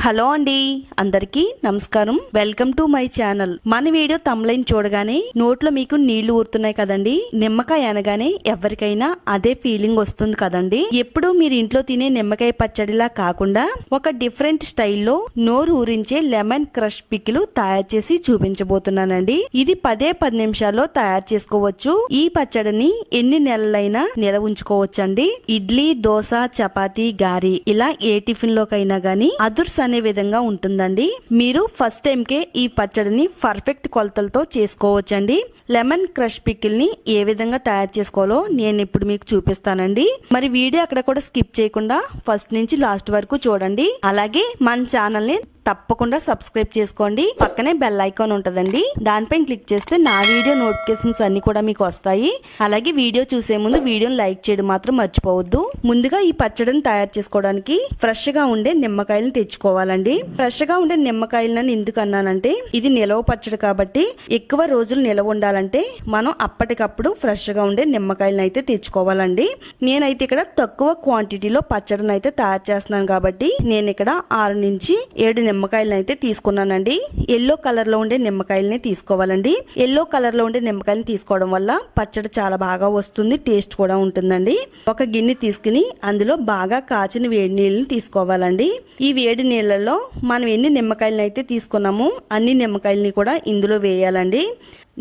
Hello అండి అందరికీ నమస్కారం. Welcome to my channel. మన వీడియో తమ్లైన్ చూడగానే నోట్లో మీకు నీళ్ళు ఊరుతున్నాయి కదండి. నిమ్మకాయ అనగానే ఎవరికైనా అదే ఫీలింగ్ వస్తుంది కదండి. ఎప్పుడు మీరు ఇంట్లో తినే నిమ్మకాయ పచ్చడిలా కాకుండా ఒక డిఫరెంట్ స్టైల్లో నోరు ఊరించే లెమన్ క్రష్ పికిలు తయారు చేసి చూపించబోతున్నానండి. ఇది పదే పది నిమిషాల్లో తయారు చేసుకోవచ్చు. ఈ పచ్చడిని ఎన్ని నెలలైనా నిలవ ఉంచుకోవచ్చండి. ఇడ్లీ దోశ చపాతీ గారి ఇలా ఏ టిఫిన్ లోకైనా గానీ అదుర్స్ అనే విధంగా ఉంటుందండి. మీరు ఫస్ట్ టైంకే ఈ పచ్చడిని పర్ఫెక్ట్ కొలతలతో చేసుకోవచ్చండి. లెమన్ క్రష్ పికిల్ని ఏ విధంగా తయారు చేసుకోవాలో నేను ఇప్పుడు మీకు చూపిస్తానండి. మరి వీడియో అక్కడ కూడా స్కిప్ చేయకుండా ఫస్ట్ నుంచి లాస్ట్ వరకు చూడండి. అలాగే మన ఛానల్ని తప్పకుండా సబ్స్క్రైబ్ చేసుకోండి. పక్కనే బెల్ ఐకాన్ ఉంటుందండి. దానిపైన క్లిక్ చేస్తే నా వీడియో నోటిఫికేషన్స్ అన్ని కూడా మీకు వస్తాయి. అలాగే వీడియో చూసే ముందు వీడియోని లైక్ చేయడం మాత్రం మర్చిపోవద్దు. ముందుగా ఈ పచ్చడిని తయారు చేసుకోవడానికి ఫ్రెష్గా ఉండే నిమ్మకాయలను తెచ్చుకోవాలండి. ఫ్రెష్గా ఉండే నిమ్మకాయలను ఎందుకు అన్నానంటే ఇది నిలవ పచ్చడి కాబట్టి ఎక్కువ రోజులు నిలవ ఉండాలంటే మనం అప్పటికప్పుడు ఫ్రెష్గా ఉండే నిమ్మకాయలను అయితే తెచ్చుకోవాలండి. నేనైతే ఇక్కడ తక్కువ క్వాంటిటీలో పచ్చడిని అయితే తయారు చేస్తున్నాను కాబట్టి నేను ఇక్కడ ఆరు నుంచి ఏడు నిమ్మ నిమ్మకాయలను అయితే తీసుకున్నానండి. ఎల్లో కలర్లో ఉండే నిమ్మకాయలని తీసుకోవాలండి. ఎల్లో కలర్లో ఉండే నిమ్మకాయలను తీసుకోవడం వల్ల పచ్చడి చాలా బాగా వస్తుంది టేస్ట్ కూడా ఉంటుందండి. ఒక గిన్నె తీసుకుని అందులో బాగా కాచిన వేడి నీళ్ళని తీసుకోవాలండి. ఈ వేడి నీళ్ళలో మనం ఎన్ని నిమ్మకాయలను అయితే తీసుకున్నామో అన్ని నిమ్మకాయలని కూడా ఇందులో వేయాలండి.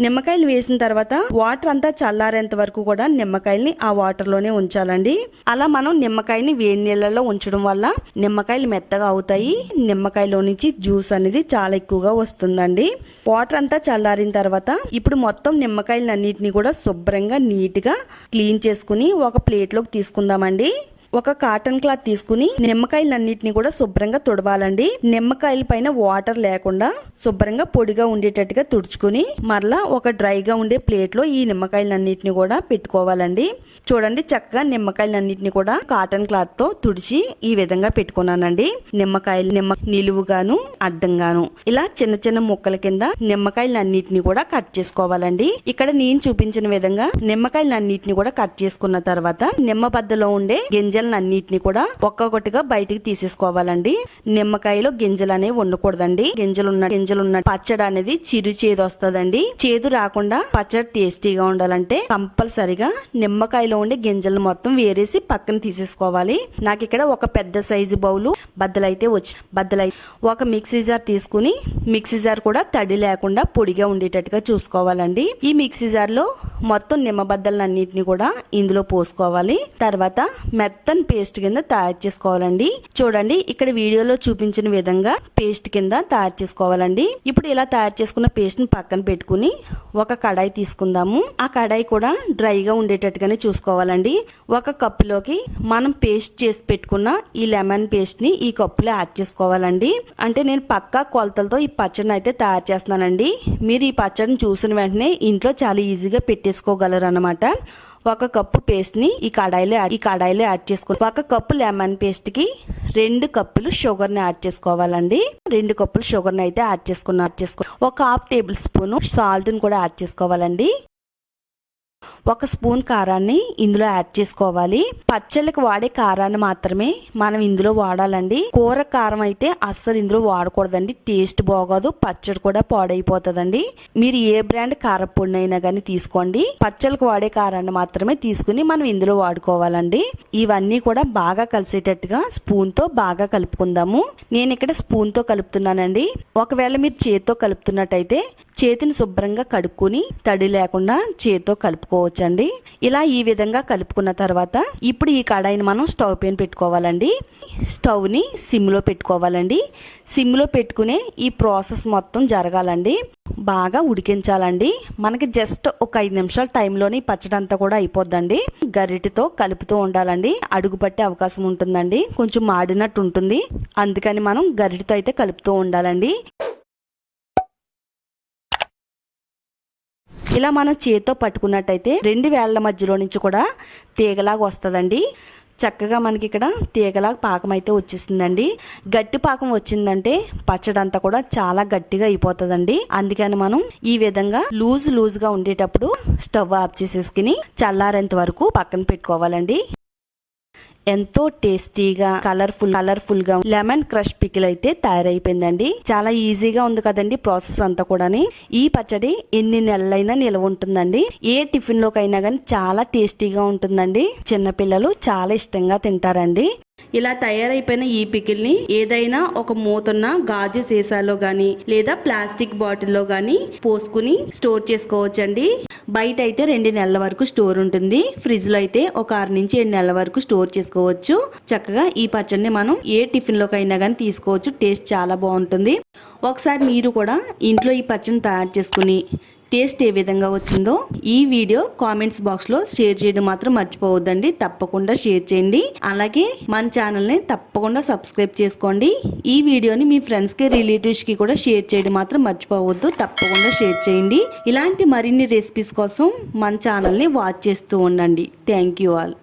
నిమ్మకాయలు వేసిన తర్వాత వాటర్ అంతా చల్లారేంత వరకు కూడా నిమ్మకాయల్ని ఆ వాటర్లోనే ఉంచాలండి. అలా మనం నిమ్మకాయని వేడి నీళ్ళలో ఉంచడం వల్ల నిమ్మకాయలు మెత్తగా అవుతాయి. నిమ్మకాయలో నుంచి జ్యూస్ అనేది చాలా ఎక్కువగా వస్తుందండి. వాటర్ అంతా చల్లారిన తర్వాత ఇప్పుడు మొత్తం నిమ్మకాయలన్నిటిని కూడా శుభ్రంగా నీట్గా క్లీన్ చేసుకుని ఒక ప్లేట్లోకి తీసుకుందామండి. ఒక కాటన్ క్లాత్ తీసుకుని నిమ్మకాయలన్నిటిని కూడా శుభ్రంగా తుడవాలండి. నిమ్మకాయల పైన వాటర్ లేకుండా శుభ్రంగా పొడిగా ఉండేటట్టుగా తుడుచుకుని మరలా ఒక డ్రైగా ఉండే ప్లేట్లో ఈ నిమ్మకాయలన్నిటిని కూడా పెట్టుకోవాలండి. చూడండి చక్కగా నిమ్మకాయలన్నిటిని కూడా కాటన్ క్లాత్తో తుడిచి ఈ విధంగా పెట్టుకున్నానండి. నిమ్మకాయలు నిమ్మ నిలువుగాను అడ్డంగాను ఇలా చిన్న చిన్న ముక్కల కింద నిమ్మకాయలన్నిటిని కూడా కట్ చేసుకోవాలండి. ఇక్కడ నేను చూపించిన విధంగా నిమ్మకాయలన్నిటిని కూడా కట్ చేసుకున్న తర్వాత నిమ్మ బద్దలో ఉండే గింజ గింజలన్నిటిని కూడా ఒక్కొక్కటిగా బయటికి తీసేసుకోవాలండి. నిమ్మకాయలో గింజలు అనేవి ఉండకూడదండి గింజలు ఉన్న గింజలు ఉన్న పచ్చడి అనేది చిరు చేదు వస్తుందండి. చేదు రాకుండా పచ్చడి టేస్టీగా ఉండాలంటే కంపల్సరిగా నిమ్మకాయలో ఉండే గింజలను మొత్తం వేరేసి పక్కన తీసేసుకోవాలి. నాకు ఇక్కడ ఒక పెద్ద సైజు బౌలు బద్దలైతే వచ్చి బద్దలై ఒక మిక్సీ జార్ తీసుకుని మిక్సీ జార్ కూడా తడి లేకుండా పొడిగా ఉండేటట్టుగా చూసుకోవాలండి. ఈ మిక్సీ జార్లో మొత్తం నిమ్మబద్దలన్నింటినీ కూడా ఇందులో పోసుకోవాలి. తర్వాత మెత్తన్ పేస్ట్ కింద తయారు చేసుకోవాలండి. చూడండి ఇక్కడ వీడియోలో చూపించిన విధంగా పేస్ట్ కింద తయారు చేసుకోవాలండి. ఇప్పుడు ఇలా తయారు చేసుకున్న పేస్ట్ని పక్కన పెట్టుకుని ఒక కడాయి తీసుకుందాము. ఆ కడాయి కూడా డ్రైగా ఉండేటట్టుగానే చూసుకోవాలండి. ఒక కప్పులోకి మనం పేస్ట్ చేసి పెట్టుకున్న ఈ లెమన్ పేస్ట్ని ఈ కప్పులో యాడ్ చేసుకోవాలండి. అంటే నేను పక్కా కొలతలతో ఈ పచ్చడిని అయితే తయారు చేస్తున్నానండి. మీరు ఈ పచ్చడిని చూసిన వెంటనే ఇంట్లో చాలా ఈజీగా పెట్టేసుకోగలరు అనమాట ఒక కప్పు పేస్ట్ని ఈ కడాయిలో ఈ కడాయిలో యాడ్ చేసుకోవాలి ఒక కప్పు లెమన్ పేస్ట్కి రెండు కప్పులు షుగర్ని యాడ్ చేసుకోవాలండి. రెండు కప్పులు షుగర్ని అయితే యాడ్ చేసుకుని యాడ్ చేసుకో ఒక హాఫ్ టేబుల్ స్పూన్ సాల్ట్ని కూడా యాడ్ చేసుకోవాలండి. ఒక స్పూన్ కారాన్ని ఇందులో యాడ్ చేసుకోవాలి. పచ్చళ్ళకి వాడే కారాన్ని మాత్రమే మనం ఇందులో వాడాలండి. కూర కారం అయితే అస్సలు ఇందులో వాడకూడదండి. టేస్ట్ బాగోదు పచ్చడి కూడా పాడైపోతుందండి. మీరు ఏ బ్రాండ్ కారపొడి అయినా కానీ తీసుకోండి. పచ్చళ్ళకి వాడే కారాన్ని మాత్రమే తీసుకుని మనం ఇందులో వాడుకోవాలండి. ఇవన్నీ కూడా బాగా కలిసేటట్టుగా స్పూన్తో బాగా కలుపుకుందాము. నేను ఇక్కడ స్పూన్తో కలుపుతున్నానండి. ఒకవేళ మీరు చేతితో కలుపుతున్నట్టయితే చేతిని శుభ్రంగా కడుక్కుని తడి లేకుండా చేతితో కలుపుకో కలుపుకోవచ్చండి ఇలా ఈ విధంగా కలుపుకున్న తర్వాత ఇప్పుడు ఈ కడాయిని మనం స్టవ్ పైన పెట్టుకోవాలండి. స్టవ్ని సిమ్లో పెట్టుకోవాలండి. సిమ్లో పెట్టుకునే ఈ ప్రాసెస్ మొత్తం జరగాలండి. బాగా ఉడికించాలండి. మనకి జస్ట్ ఒక ఐదు నిమిషాల టైంలోని పచ్చడంతా కూడా అయిపోద్దండి. గరిటితో కలుపుతూ ఉండాలండి. అడుగు పట్టే అవకాశం ఉంటుందండి. కొంచెం మాడినట్టు ఉంటుంది. అందుకని మనం గరిటితో అయితే కలుపుతూ ఉండాలండి. ఇలా మనం చేతితో పట్టుకున్నట్టయితే రెండు వేళ్ళ మధ్యలో నుంచి కూడా తీగలాగా వస్తుందండి. చక్కగా మనకి ఇక్కడ తీగలాగా పాకం అయితే వచ్చేసిందండి గట్టి పాకం వచ్చిందంటే పచ్చడి అంతా కూడా చాలా గట్టిగా అయిపోతుందండి. అందుకని మనం ఈ విధంగా లూజ్ లూజ్గా ఉండేటప్పుడు స్టవ్ ఆఫ్ చేసేసుకుని చల్లారేంత వరకు పక్కన పెట్టుకోవాలండి. ఎంతో టేస్టీగా కలర్ఫుల్ కలర్ఫుల్గా లెమన్ క్రష్ పికిల్ అయితే తయారైపోయిందండి. చాలా ఈజీగా ఉంది కదండి ప్రాసెస్ అంతా కూడాని. ఈ పచ్చడి ఎన్ని నెలలైనా నిల్వ ఉంటుందండి. ఏ టిఫిన్ లోకైనా కానీ చాలా టేస్టీగా ఉంటుందండి. చిన్నపిల్లలు చాలా ఇష్టంగా తింటారండి. ఇలా తయారైపోయిన ఈ పికిల్ని ఏదైనా ఒక మూతున్న గాజు సీసాలో గాని లేదా ప్లాస్టిక్ బాటిల్లో గాని పోసుకుని స్టోర్ చేసుకోవచ్చండి. బయట అయితే రెండు నెలల వరకు స్టోర్ ఉంటుంది. ఫ్రిడ్జ్లో అయితే ఒక ఆరు నుంచి ఏడు నెలల వరకు స్టోర్ చేసుకోవచ్చు. చక్కగా ఈ పచ్చడిని మనం ఏ టిఫిన్ లోకైనా కానీ తీసుకోవచ్చు. టేస్ట్ చాలా బాగుంటుంది. ఒకసారి మీరు కూడా ఇంట్లో ఈ పచ్చడిని తయారు చేసుకుని టేస్ట్ ఏ విధంగా వచ్చిందో ఈ వీడియో కామెంట్స్ బాక్స్లో షేర్ చేయడం మాత్రం మర్చిపోవద్దండి. తప్పకుండా షేర్ చేయండి. అలాగే మన ఛానల్ని తప్పకుండా సబ్స్క్రైబ్ చేసుకోండి. ఈ వీడియోని మీ ఫ్రెండ్స్కి రిలేటివ్స్కి కూడా షేర్ చేయడం మాత్రం మర్చిపోవద్దు. తప్పకుండా షేర్ చేయండి. ఇలాంటి మరిన్ని రెసిపీస్ కోసం మన ఛానల్ని వాచ్ చేస్తూ ఉండండి. Thank you all.